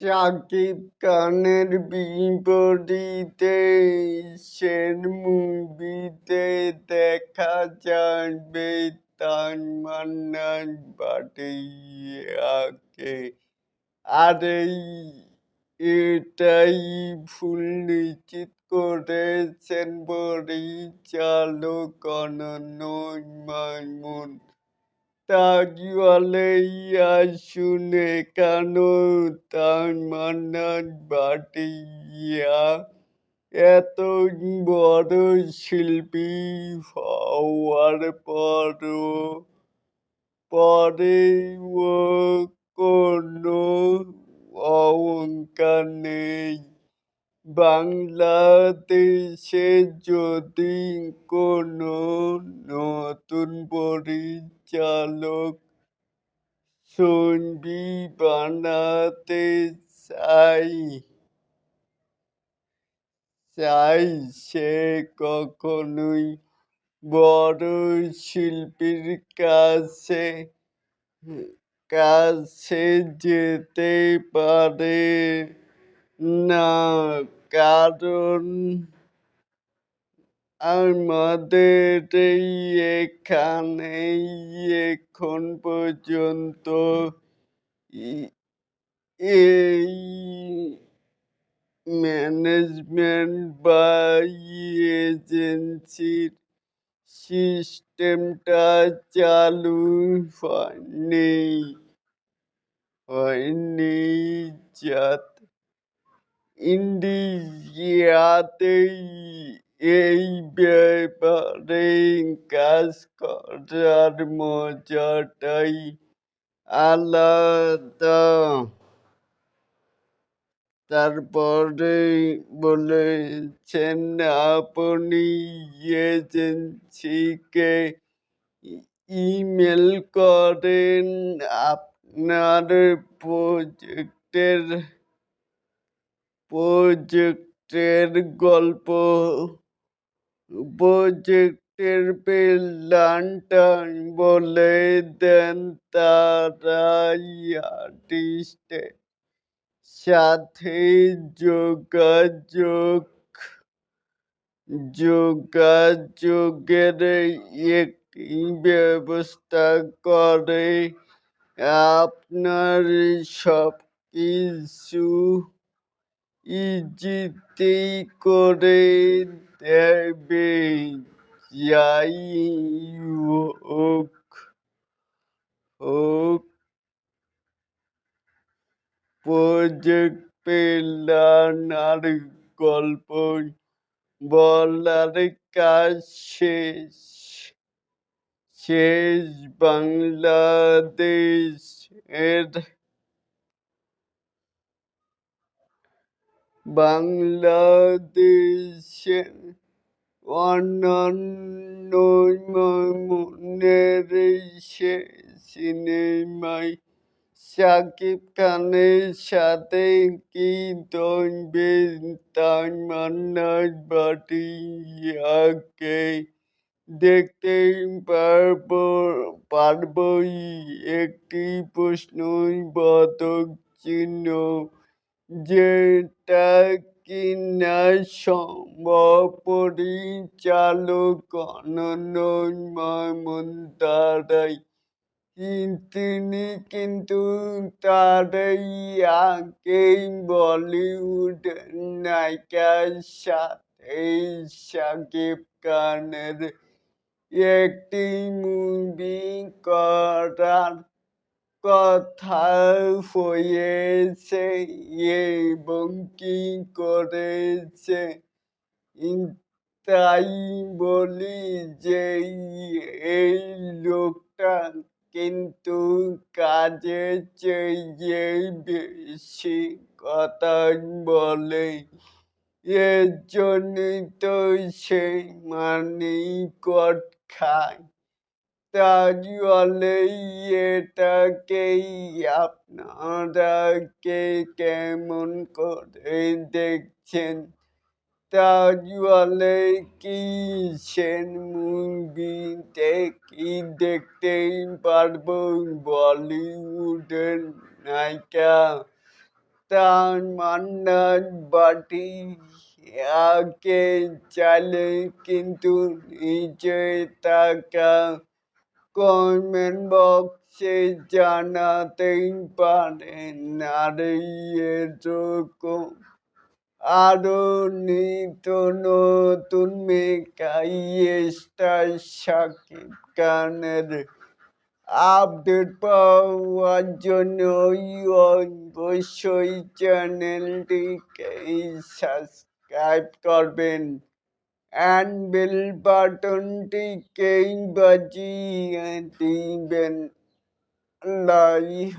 শাকিব খানের বিপরীতে সের মুভিতে দেখা যাবে তামান্নার ভাটিয়াকে আর এই এটাই ভুল নিশ্চিত করেছেন পরিচালক অনন্য মামুন তাজওয়ালেই আসুন কেন তামান্নার ভাটিয়া এত বড় শিল্পী হওয়ার পরও পরেও কোনো অহংকার নেই। বাংলাদেশে যদি কোনো নতুন পরিচালক ছবি বানাতে চাই। চাই সে কখনোই বড় শিল্পীর কাছে কাছে যেতে পারে না। কারণ আমাদের এই এখানেই এখন পর্যন্ত এই ম্যানেজমেন্ট বা এজেন্সির সিস্টেমটা চালু হয়নি হয়নি, যাতে ইন্ডিয়াতেই এই ব্যাপারে কাজ করার মজাটাই আলাদা। তারপরে বলেছেন, আপনি এজেন্সিকে ইমেল করেন, আপনার প্রজেক্টের প্রজেক্টের গল্প। প্রজেক্টের প্ল্যানটা বলে দেন তারাই সাথে যোগাযোগ। যোগাযোগের একটি ব্যবস্থা করে। আপনার সব কিছু ইজিতে করে দেবে যাই হোক হোক। প্রজেক্ট প্ল্যান আর গল্প বলার কাজ শেষ। শেষ বাংলাদেশের বাংলাদেশের অন্যান্য মনের সে সিনেমায় শাকিব খানের সাথে কি ধরবে তামান্না ভাটিয়াকে দেখতে পারব, পারবই? একটি প্রশ্নবোধক চিহ্ন যেটা কিনা সম্ভব পরিচালক অনন্য মামুন দ্বারাই কিন- তিনি কিন্তু তার এই আগেই বলিউড নায়িকার সাথে শাকিব খানের একটি মুভি করার কথা হয়েছে, এবং কি করেছে? তাই বলি যে এই লোকটা কিন্তু কাজের চেয়ে বেশি কথা বলে। এর জন্যই তো সে মানি কট খায়। এটাকেই আপনারা কে কেমন করে দেখছেন? তাহলে কি সেন মুভিতে কি দেখতে পারব? বলিউডের নায়িকা তার মান্নার বাটি আগে চালে কিন্তু নিচে টাকা কমেন্ট বক্সে জানাতেই পারেন আর এরকম আরও নিত্য নতুন মেকাই স্টার খানের আপডেট পাওয়ার জন্য অবশ্যই চ্যানেলটিকে সাবস্ক্রাইব করবেন। and bell button came baji and even lie.